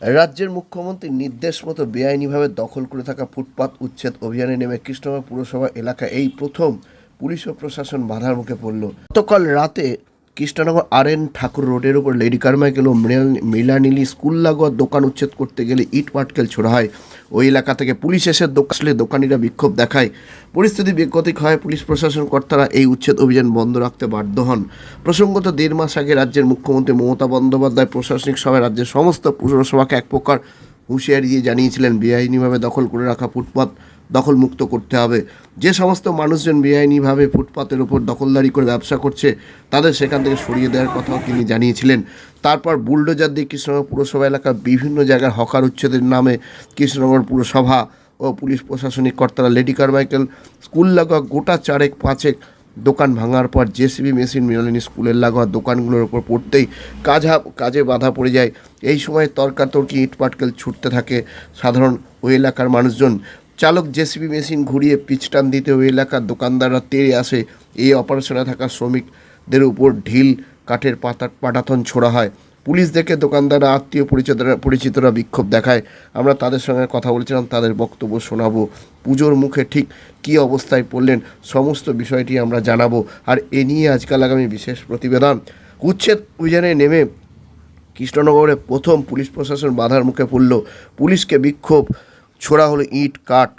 রাজ্যের মুখ্যমন্ত্রীর নির্দেশ মতো বেআইনিভাবে দখল করে থাকা ফুটপাত উচ্ছেদ অভিযানে নেমে কৃষ্ণনগর পুরসভা এলাকা এই প্রথম পুলিশ ও প্রশাসন বাধার মুখে পড়ল। গতকাল রাতে কৃষ্ণনগর আর এন ঠাকুর রোডের উপর লেডি কারমাইকেল ও মৃণালিনী স্কুল লাগোয়া দোকান উচ্ছেদ করতে গেলে ইট পাটকেল ছোড়া হয়। ওই এলাকা থেকে পুলিশ এসে দোকাশলে দোকানিরা বিক্ষোভ দেখায়। পরিস্থিতি বিকতিক হয়, পুলিশ প্রশাসন কর্তারা এই উচ্ছেদ অভিযান বন্ধ রাখতে বাধ্য হন। প্রসঙ্গত, দেড় মাস আগে রাজ্যের মুখ্যমন্ত্রী মমতা বন্দ্যোপাধ্যায় প্রশাসনিক সভায় রাজ্যের সমস্ত পুরসভাকে এক প্রকার হুঁশিয়ারি দিয়ে জানিয়েছিলেন, বেআইনিভাবে দখল করে রাখা ফুটপাত। দখল মুক্ত করতে হবে। যে সমস্ত মানুষজন বেআইনিভাবে ফুটপাতের উপর দখলদারি করে ব্যবসা করছে, তাদের সেখান থেকে সরিয়ে দেওয়ার কথাও তিনি জানিয়েছিলেন। তারপর বুলডোজার দিয়ে কৃষ্ণনগর পুরসভা এলাকার বিভিন্ন জায়গার হকার উচ্ছেদের নামে কৃষ্ণনগর পুরসভা ও পুলিশ প্রশাসনিক কর্তারা লেডি কারমাইকেল স্কুল লাগোয়া গোটা চারেক পাঁচেক দোকান ভাঙার পর জেসিবি মেশিন মিলনী স্কুলের লাগোয়া দোকানগুলোর উপর পড়তেই কাজা, কাজে বাধা পড়ে যায়। এই সময় তর্কাতর্কি ইট পাটকেল ছুটতে থাকে সাধারণ ওই এলাকার মানুষজন। চালক জেসিবি মেশিন ঘুরিয়ে পিচটান দিতে ওই এলাকার দোকানদাররা তেড়ে আসে। এই অপারেশনে থাকা শ্রমিকদের উপর ঢিল, কাঠের পাতা, পাটাতন ছোড়া হয়। পুলিশ দেখে দোকানদাররা, আত্মীয় পরিচিতরা পরিচিতরা বিক্ষোভ দেখায়। আমরা তাদের সঙ্গে কথা বলেছিলাম, তাদের বক্তব্য শোনাবো। পুজোর মুখে ঠিক কী অবস্থায় পড়লেন, সমস্ত বিষয়টি আমরা জানাব। আর এ নিয়ে আজকাল আগামী বিশেষ প্রতিবেদন। উচ্ছেদ অভিযানে নেমে কৃষ্ণনগরে প্রথম পুলিশ প্রশাসন বাধার মুখে পড়ল। পুলিশকে বিক্ষোভ ছোড়া হলো ইট কাঠ।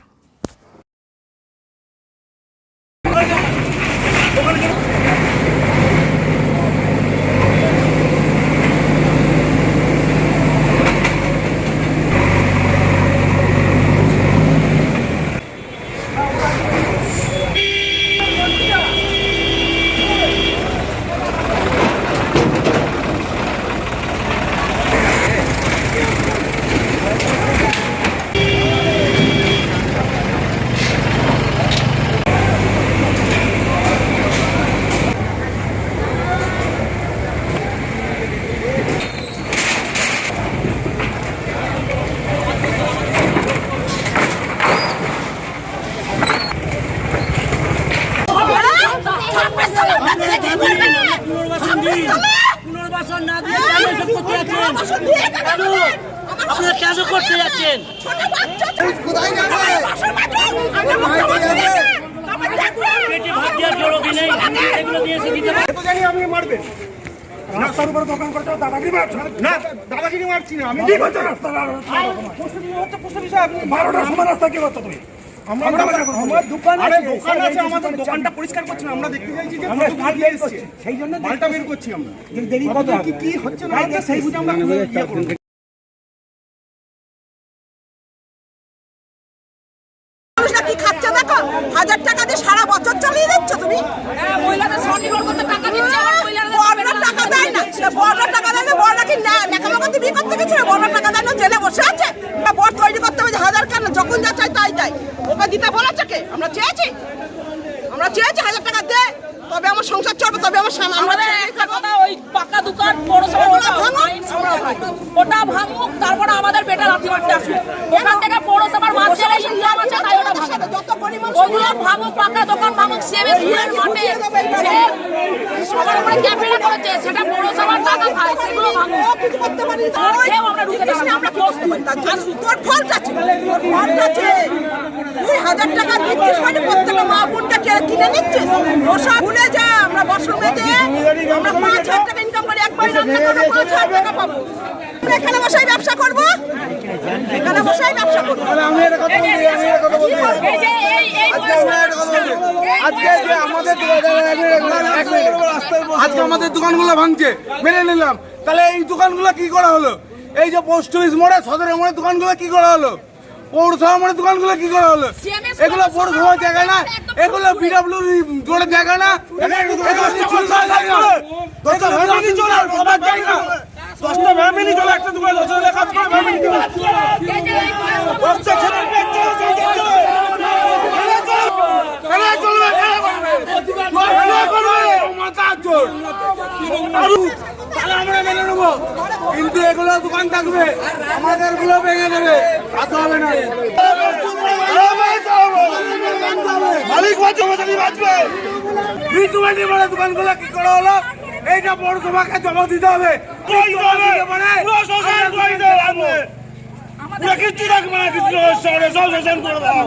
পুনর্বাসন না দিয়ে কেন এসব করতে যাচ্ছেন? কেন? আপনারা কেন করতে যাচ্ছেন? পেটে ভাত দেওয়ার জরুরি নেই? এগুলো দিয়ে এসে দিতে পারেন আপনি মারবেন রাস্তার উপরে দোকান করছ দাদাগিরি মারছো না দাদাগিরি মারছি না আমি করছ রাস্তা বারোটার সময় রাস্তা কি করছ তুমি? আমরা দোকান আরে দোকান আছে আমাদের দোকানটা পরিষ্কার করছি না আমরা দেখতে চাইছি যে আমরা মাল বের করছি সেই জন্য মালটা বের করছি আমরা। দেরি কত কি কি হচ্ছে না সেই বুঝে আমরা ইয়ে করব। হাজার টাকা দিয়ে সারা বছর চালিয়ে দিচ্ছ তুমি? মহিলাদের স্বনির্ভর করতে টাকা দিচ্ছে বড়রা টাকা দেয় না। বড়রা টাকা দেয় না বড়রা কি না লেখাপড়া করতে বিয়ে করতে গেছিল বড়রা টাকা দেয় না জেলে বসে আছে? বা বর তৈরি করতে হবে হাজার কেন? যখন যা চাই তাই ওকে দিতে বলেছে কে? আমরা চেয়েছি। আমরা চেয়েছি হাজার টাকা দে তবে আমার সংসার চলবে তবে আমার আমাদের একটা কথা ওই পাকা দোকান পৌরসভা ওটা ভাঙুক, ওটা ওটা ভাঙুক তারপরে আমাদের বেটা লাথি মারতে আসুক। ওখান থেকে পৌরসভার ছেড়ে ইনকাম আছে তাই ওটা যত পরিমাণ ওগুলো ভাঙুক পাকা দোকান ভাঙুক সেবে স্কুলের মাঠে। সবার উপরে করেছে সেটা পৌরসভার টাকা খায় সেগুলো ভাঙুক। কিছু করতে পারি না। আমরা ঢুকে আমরা কি করতে পারি তার। তোর ফল্ট আছে তোর ফল্ট আছে তুই হাজার টাকা দিচ্ছিস মানে প্রত্যেকটা মা বোনটা কে- নিচ্ছিস ভুলে যা আমরা আমরা পাঁচ হাজার টাকা ইনকাম করি একবার রান্না করে পাঁচ হাজার টাকা পাবো। আমরা এখানে বসাই ব্যবসা করব? এখানে বসাই ব্যবসা করব। এই যে এই এই আজকে যে আমাদের আজকে আমাদের দোকানগুলো ভাঙছে মেনে নিলাম। তাহলে এই দোকানগুলো কি করা হলো? এই যে পোস্ট অফিস মোড়ে সদরের মোড়ে দোকানগুলো কি করা হলো? পৌরসভা মোড়ে দোকানগুলো কি করা হলো? এগুলো পৌরসভার জায়গা না এগুলো বিডাব্লিউ রোডের জায়গা না। দশটা ফ্যামিলি চলে একটা দোকান কাজ করে ফ্যামিলি দশটা মেনে কিন্তু এগুলো দোকান থাকবে আমাদেরগুলো ভেঙে দেবে। মালিক বাঁচবে। মিউনিসিপালিটি বলে দোকানগুলো কি করা হলো? এইটা পৌরসভাকে জমা দিতে হবে। কিচ্ছু রাখবে না কিছু শহরে সব শোষণ করে দাও।